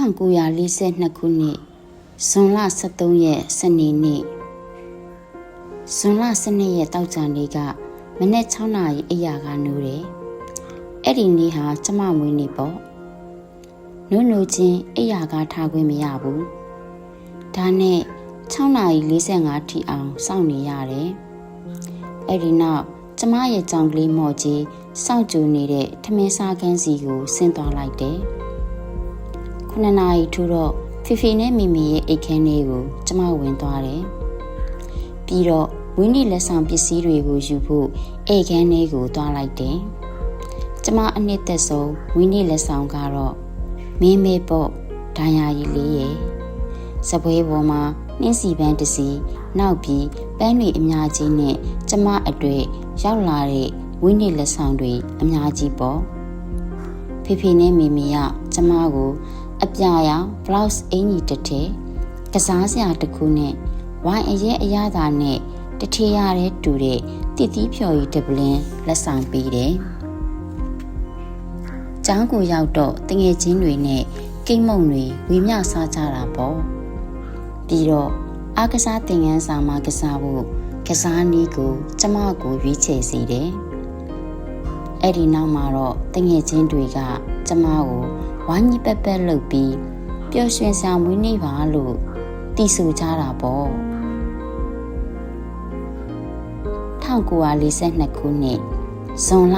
1942ခုနှစ်ဇွန်လ23ရက်စနေနေ့ဇွန်လ12ရက်တောက်ကြနေ့ကမနေ့6နာရီအရာကနိုးတယ်။အဲ့ဒီနေ့ဟာကျမမွေးနေ့ပေါ့။နုံနုချင်းအရာကထားခွင့်မရဘူး။ဒါနဲ့6နာရီ45ထိအောင်စောင့်နေရတယ်။အဲ့ဒီနောက်ကျမရဲ့ကြောင်ကလေးမော်ကြီးစောင့်ကြိုနေတဲ့ထမင်းစားခန်းစီကိုဆင်းသွားလိုက်တယ်။ ခုနှစ်နာရီထူတော့ဖီဖီနဲ့မီမီရဲ့အိတ်ခမ်းလေးကိုကျမဝင်သွားတယ်။ပြီးတော့ဝင်းဒီလက်ဆောင်ပစ္စည်းတွေကိုယူဖို့အိတ်ခမ်းလေးကိုသွားလိုက်တယ်။ကျမအနှစ်သက်ဆုံးဝင်းဒီလက်ဆောင်ကတော့မင်းမေပေါ့ဒိုင်ယာကြီးလေးရဲ့စပွဲပေါ်မှာနှင်းစီပန်းတစ်စီနောက်ပြီးပန်းတွေအများကြီးနဲ့ကျမအတွေ့ရောက်လာတဲ့ဝင်းဒီလက်ဆောင်တွေအများကြီးပေါ့ဖေဖေနဲ့မီမီကကျမကို အပြာရောင် blouse အင်ကြီးတစ်ထည်ကစားစရာတစ်ခုနဲ့ဝိုင်းအရဲအရသာနဲ့တထေရတဲ့တူတဲ့တည်တည်ဖြော်ကြီးတပလင်းလက်ဆောင်ပေးတယ်။ကျောင်းကိုရောက်တော့တငယ်ချင်းတွေနဲ့ကိတ်မုံတွေဝေမျှစားကြတာပေါ့။ပြီးတော့အားကစားသင်ခန်းစာမှာကစားဖို့ကစားနည်းကိုကျမကိုရွေးချယ်စေတယ်။အဲ့ဒီနောက်မှာတော့တငယ်ချင်းတွေကကျမကို ဝိုင်းကြီးပက်ပက်လုပ်ပြီးပျော်ရွှင်စရာမွေးနေ့ပါလို့တီးဆိုကြတာပေါ့1942ခုနှစ်ဇွန်လ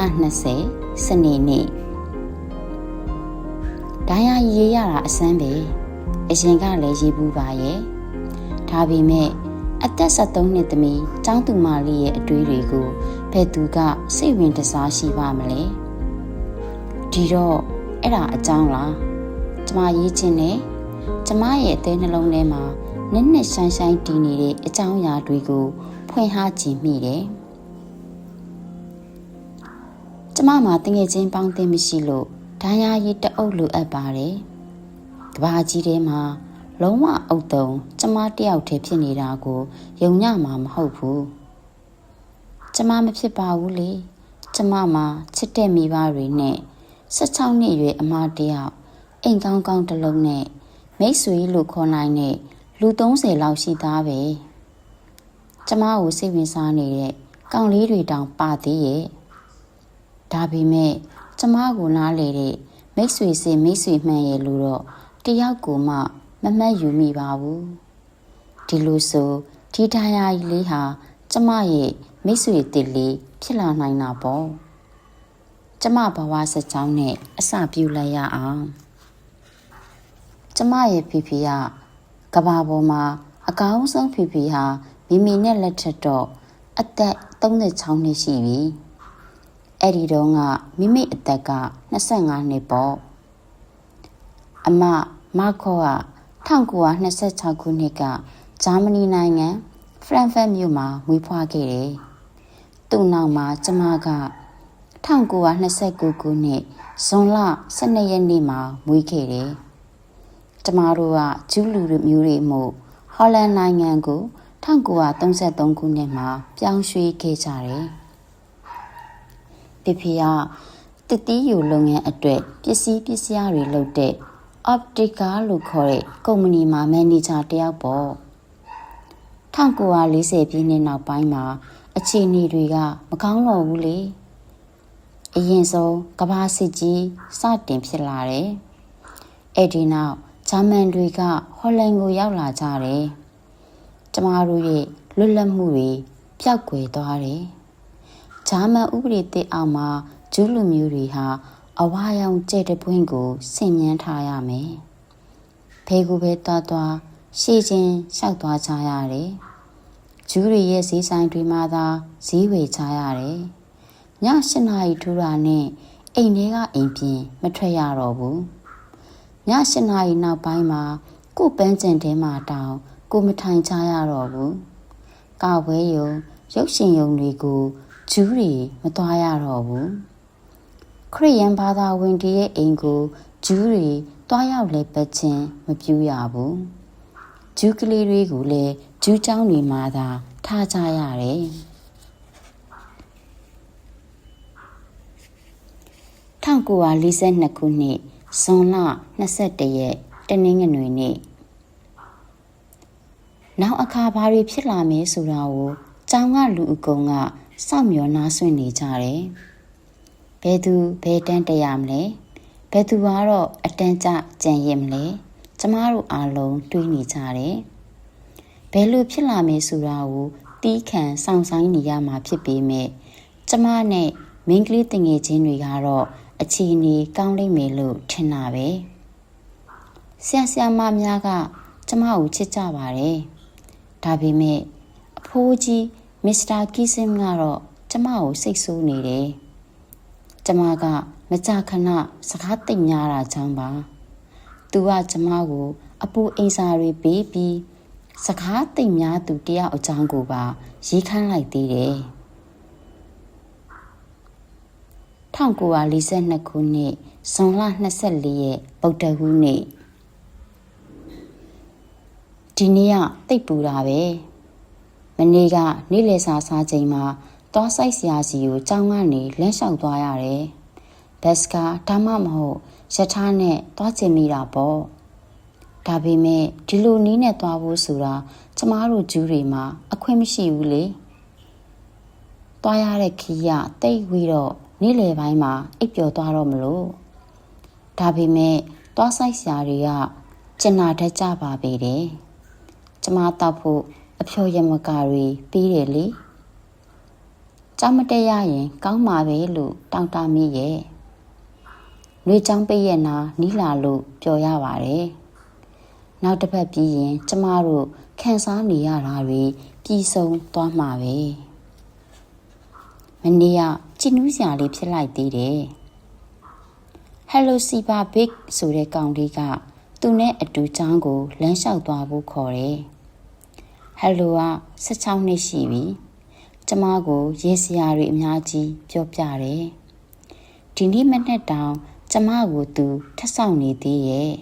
20စနေနေ့ဒိုင်းယာရေးရတာအစမ်းပဲအရင်ကလည်းရေးဘူးပါရဲ့ဒါပေမဲ့အသက်73နှစ်သမီးကျောင်းသူမလေးရဲ့အတွေးတွေကိုဘယ်သူကစိတ်ဝင်တစားရှိပါမလဲဒီတော့ အဲ့ဒါအကြောင်းလားကျမရေးချင်တယ်ကျမရဲ့အသေးနှလုံးထဲမှာနက်နက်ရှိုင်းရှိုင်းတည်နေတဲ့အကြောင်းအရာတွေကိုဖွင့်ဟခြင်းမိတယ်ကျမမှာတငယ်ချင်းပေါင်းသိမရှိလို့ဒိုင်းယာရီတအုပ်လိုအပ်ပါတယ်ကဘာကြီးထဲမှာလုံးဝအုပ်တုံကျမတယောက်တည်းဖြစ်နေတာကိုယုံညမှာမဟုတ်ဘူးကျမမဖြစ်ပါဘူးလေကျမမှာချစ်တဲ့မိဘတွေနဲ့ 16နှစ်အရွယ်အမတယောက်အိမ်ကောင်းကောင်းတစ်လုံးနဲ့မိတ်ဆွေလို့ခေါ်နိုင်တဲ့လူ30လောက်ရှိသားပဲကျမကိုစိတ်ဝင်စားနေတဲ့ကောင်လေးတွေတောင်ပါသေးရဲ့ဒါပေမဲ့ကျမကိုနားလေတဲ့မိတ်ဆွေစင်မိတ်ဆွေမှန်ရဲ့လို့တော့တယောက်ကိုမှမမှတ်ယူမိပါဘူးဒီလိုဆိုဒီတရားကြီးလေးဟာကျမရဲ့မိတ်ဆွေတစ်လေးဖြစ်လာနိုင်တာပေါ့ ကျမဘဝစကြောင်းနဲ့အစပြုလိုက်ရအောင်ကျမရဲ့ဖီဖီကကဘာပေါ်မှာအကောင်းဆုံးဖီဖီဟာမိမိနဲ့လက်ထက်တော့အသက်36နှစ်ရှိပြီအဲ့ဒီတော့ကမိမိအသက်က25နှစ်ပေါ့အမမခေါ်က1926ခုနှစ်ကဂျာမနီနိုင်ငံဖရန့်ဖတ်မြို့မှာမွေးဖွားခဲ့တယ်သူ့နောက်မှာကျမက 1929ခုနှစ်ဇွန်လ12ရက်နေ့မှာမွေးခဲ့တယ်။ကျမတို့ကဂျူးလူမျိုးတွေမို့ဟော်လန်နိုင်ငံကို1933ခုနှစ်မှာပြောင်းရွှေ့ခဲ့ကြတယ်။ပြပြကတတိယလုပ်ငန်းအတွက်ပစ္စည်းပစ္စည်းတွေလုပ်တဲ့ Optica လို့ခေါ်တဲ့ကုမ္ပဏီမှာမန်နေဂျာတယောက်ပေါ့။1940ပြည့်နှစ်နောက်ပိုင်းမှာအခြေအနေတွေကမကောင်းတော့ဘူးလေ။ အရင်ဆုံးကဘာစစ်ကြီးစတင်ဖြစ်လာတယ်။အဲ့ဒီနောက်ဂျာမန်တွေကဟော်လန်ကိုရောက်လာကြတယ်။ကျမတို့ရဲ့လွတ်လပ်မှုတွေပျောက်ကွယ်သွားတယ်။ဂျာမန်ဥပဒေသစ်အောက်မှာဂျူးလူမျိုးတွေဟာအဝါရောင်ကျဲ့တဲ့ပွင့်ကိုဆင်မြန်းထားရမယ်။ဖေကူပဲတွားတွားရှေ့ချင်းလျှောက်သွားကြရတယ်။ဂျူးတွေရဲ့ဈေးဆိုင်တွေမှာသာဈေးဝယ်ကြရတယ်။ ည၈နာရီထူတာနဲ့အိမ်ထဲကအိမ်ပြင်မထွက်ရတော့ဘူးည၈နာရီနောက်ပိုင်းမှာကို့ပန်းကျင်ထဲမှာတောင်ကိုမထိုင်ချရတော့ဘူးကောက်ပွဲယုံရုပ်ရှင်ယုံတွေကိုဂျူးတွေမသွားရတော့ဘူးခရိယန်ဘာသာဝင်တည်းရဲ့အိမ်ကိုဂျူးတွေတွားရောက်လဲပတ်ချင်းမပြူရဘူးဂျူးကလေးတွေကိုလည်းဂျူးเจ้าတွေမှာသာထားကြရတယ် 1942ခုနှစ်ဇွန်လ21ရက်တနင်းငနွေနေ့နောက်အခါဘာတွေဖြစ်လာမလဲဆိုတာကိုကျောင်းကလူအကုန်ကစောင့်မျှော်နားဆွင့်နေကြတယ်ဘယ်သူဘယ်တန်းတရမလဲဘယ်သူကတော့အတန်းကျကြံရစ်မလဲကျမတို့အားလုံးတွေးနေကြတယ်ဘယ်လိုဖြစ်လာမလဲဆိုတာကိုတီးခံစောင့်ဆိုင်နေရမှာဖြစ်ပေမဲ့ကျမနဲ့မင်းကလေးတငယ်ချင်းတွေကတော့ အခြေအနေကောင်းလိမ့်မယ်လို့ထင်တာပဲဆရာဆရာမများကကျမကိုချစ်ကြပါတယ်ဒါပေမဲ့အဖိုးကြီးမစ္စတာကီဆင်ကတော့ကျမကိုစိတ်ဆိုးနေတယ်ကျမကမကြခဏစကားသိမ့်များတာကြောင့်ပါသူကကျမကိုအပူအိမ်စာတွေပေးပြီးစကားသိမ့်များသူတယောက်အကြောင်းကိုပါရေးခန်းလိုက်သေးတယ် 1942ခုနှစ်ဇွန်လ24ရက်ဗုဒ္ဓဟူးနေ့ဒီနေ့ကတိတ်ပူတာပဲမနေ့ကနေ့လယ်စာစားချိန်မှာသွားဆိုင်ဆရာစီကိုကြောင်းကနေလမ်းလျှောက်သွားရတယ်ဘတ်စကာဒါမှမဟုတ်ရထားနဲ့သွားချင်မိတာပေါ့ဒါပေမဲ့ဒီလိုနီးနဲ့သွားဖို့ဆိုတာကျမတို့ဂျူးတွေမှာအခွင့်မရှိဘူးလေသွားရတဲ့ခီးရတိတ်ဝီတော့ နေ့လယ်ပိုင်းမှာအိပ်ပျော်သွားတော့မလို့ဒါပေမဲ့သွားဆိုင်ဆရာတွေကကျင်နာတတ်ကြပါပေတယ်ကျမတောက်ဖို့အဖြော်ရမကာတွေပြီးတယ်လေကြောင်းမတက်ရရင် ကောင်းပါပဲလို့တောင်းတမိရဲ့နှွေချောင်းပိတ်ရဲ့နာနီးလာလို့ပြောရပါတယ်နောက်တစ်ပတ်ပြီးရင် ကျမတို့ခန်းစားနေရတာတွေပြီးဆုံးသွားမှာပဲ မနေ့ကကြည်နူးစရာလေးဖြစ်လိုက်သေးတယ် Hello Siba Big ဆိုတဲ့ကောင်လေးကသူနဲ့အတူချောင်းကိုလမ်းလျှောက်သွားဖို့ခေါ်တယ်ဟယ်လိုက16နှစ်ရှိပြီကျမကိုရေးစရာတွေအများကြီးပြောပြတယ်ဒီနေ့မနေ့တောင်ကျမကိုသူထက်ဆောင်နေသေးရဲ့